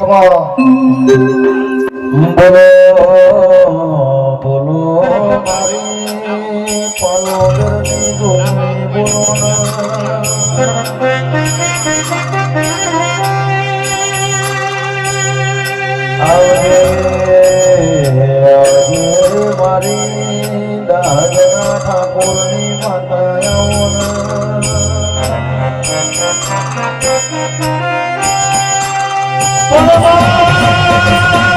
ખમા બોલો બોલો મારી પાલોદરની ધૂણી બોલો આવજે આવજે મારી દાદરા ઠાકોરની માતા આવજે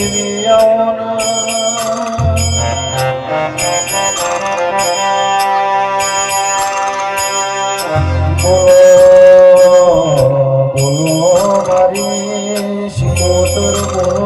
દરિયાની દેવિયાઓના બોલો મારી શિકોતર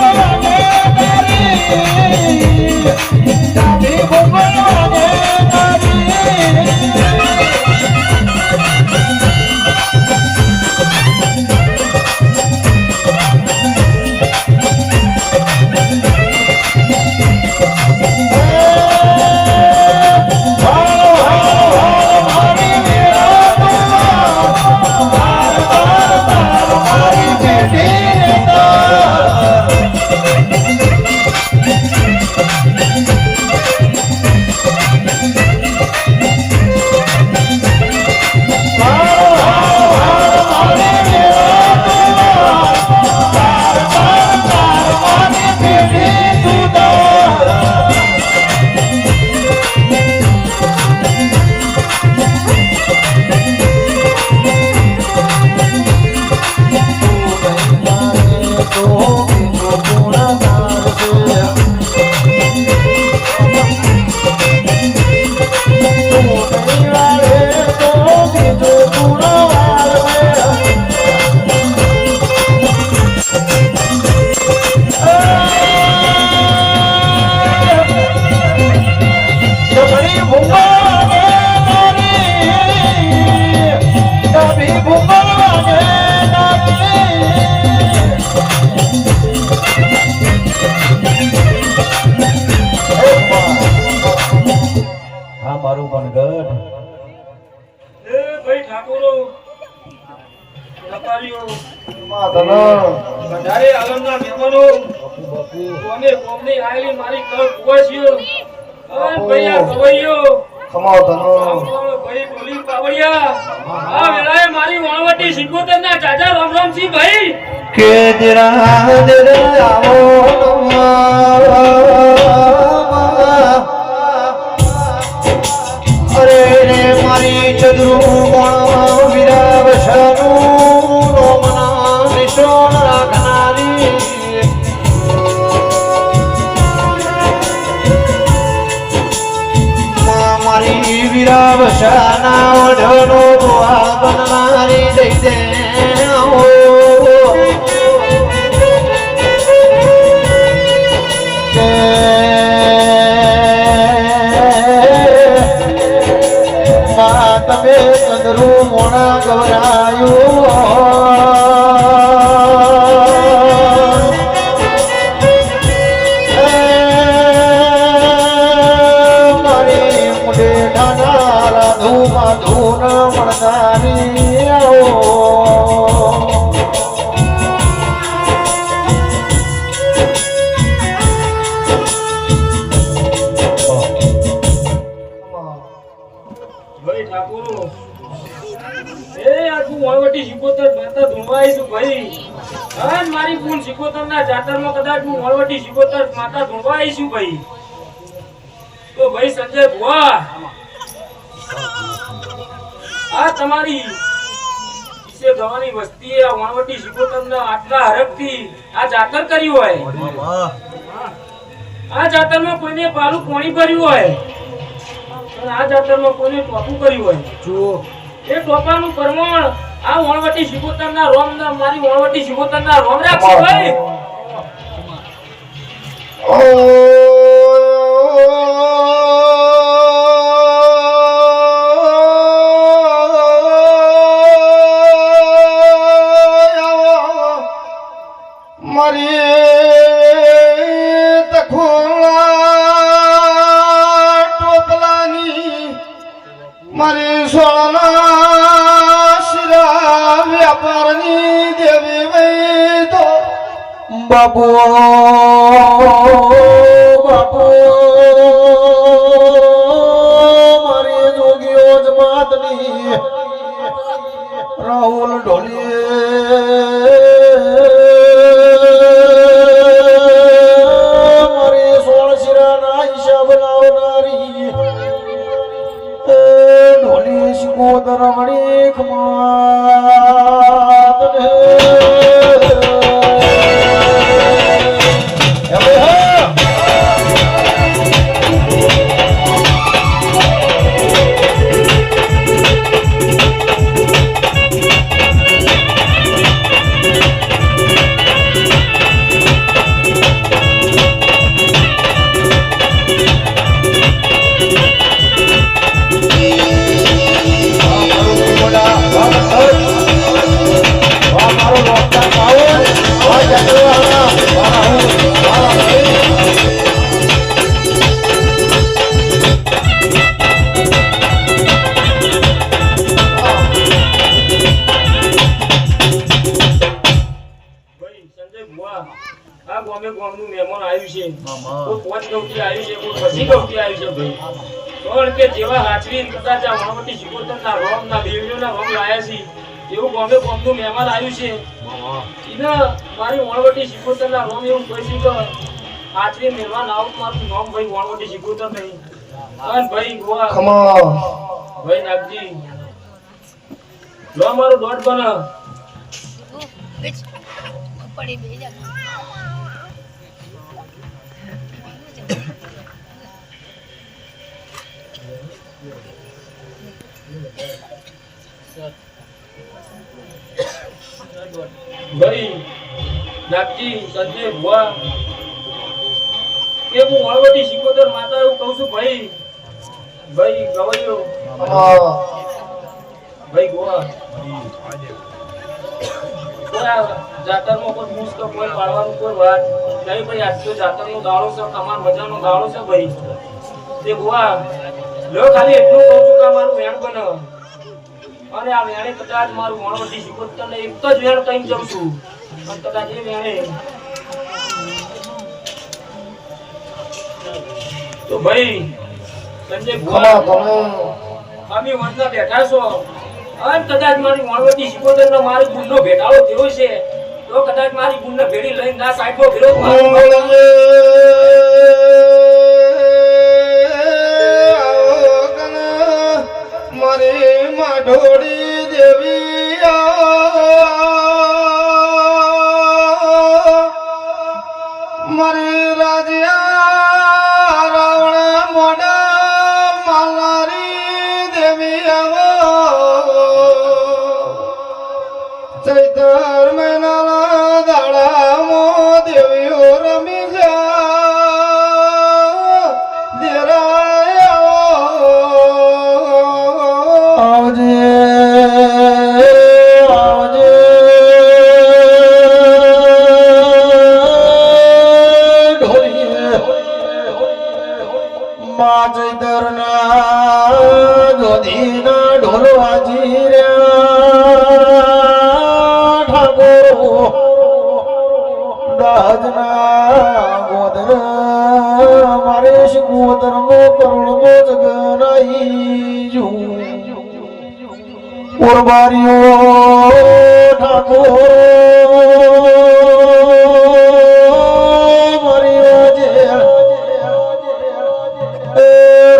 બોલો પણ ગઢ એ ભાઈ ઠાકોરો વેપારીઓ માધનો વધારે આલમના મહેમાનો કોને કોમની આયેલી મારી કળ કુવાસીઓ અરે આ ગવૈયો ખમાવ ધનો ભાઈ બોલી પાવડિયા આ વેળાએ મારી વાણવટી સિંકોતર ના ચાચા રામ રામસિંહ ભાઈ કે જરા જરા આવો વસાના ઓઢનો બુઆ બનનારી દઈ દે તમે ચંદ્રુ મોણા ગવરાયું ભાઈ હા મારી પૂન શીખોતર ના જાતરમાં કદાચ હું મળવટી શિકોતર માતા ધૂણવાઈ છું ભાઈ. તો ભાઈ સંજય ભુવા. આ તમારી વિશે ગવાની વસ્તીએ આ વણવટી શીખોતર આટલા હરખથી આ જાતર કર્યું હોય. આ જાતરમાં કોઈને પાલું પોણી ભર્યું હોય. અને આ જાતરમાં કોઈને ટોપું કર્યું હોય. એ ટોપાનું પ્રમાણ આ વણવટી શિકોતરના રોમ ના મારી વણવટી શિકોતરના રોમ રાખશે ભાઈ મારી તખોલા ટોપલાની મારી સોળના બાબુ બાબુ મારી જોગીઓ જમાતની રાહુલ ઢોલીએ પછી છે ભાઈ પણ કે જેવા હાચવી કદાચ આ વણવટી શિકોતરના રોમ દેવીઓના રોમ લાયા છે એવું ગામે ગામનું મહેમાન આવ્યું છે. એને મારી વણવટી શિકોતરના રોમ એવું કહીશું કે હાચવી મહેમાન આવું મારું નામ ભાઈ વણવટી શિકોતર નહીં. અને ભાઈ ગોવા ભાઈ નાગજી. લો મારું દોઢ બના પડી બે ભાઈ, નાગજી, સંજય, ભુવા. કે હું વળવટી શિકોદર માતા એવું કહું છું, ભાઈ. ભાઈ ગવાયો ભાઈ, ગોવા. આ કોઈ મૂસ કોઈ પાડવાનું કોઈ વાત નહીં, ભાઈ આજ તો જાતરનો દાડો છે કમાન મજાનો દાડો છે, ભાઈ. તે ગોવા લો ખાલી એટલું કહું છું કે મારું વેણ બને અને આ વેણે કદાચ મારું વણવટી શિકોતર ને એક જ વેણ કઈ જઉં છું. પણ કદાચ એ વેણે. તો ભાઈ સંજય ભુવા અમે વંદના બેઠા છો. અને કદાચ મારી વણવટી શિકોતર નો મારો ગુણનો ભેટાળો થયો છે. તો કદાચ મારી ગુણને ભેડી લઈને ના સાઈડમાં વિરોધ ચૈતર મહિનાના દાડામાં દેવીઓ રમી જા દેરાયો આવજે મા ચૈતર ના જોધી ના ઢોલવાજી રહ્યા શિકોતર નો કરુણ નો જગનાઈ જુ ઉરબારીઓ ઠાકોર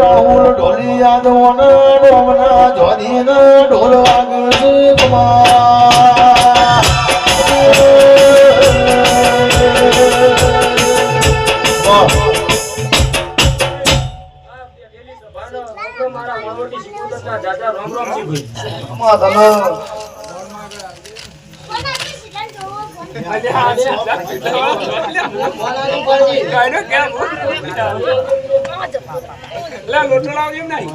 રાહુલ ઢોલિયા દોના ડોમના જોધીના ઢોલ વાગે કુમાર સભાનો મારા વણવટી શિકોતરના દાદા રામ રામજી ભાઈ તમે. લે લોટો લાવજો નહીં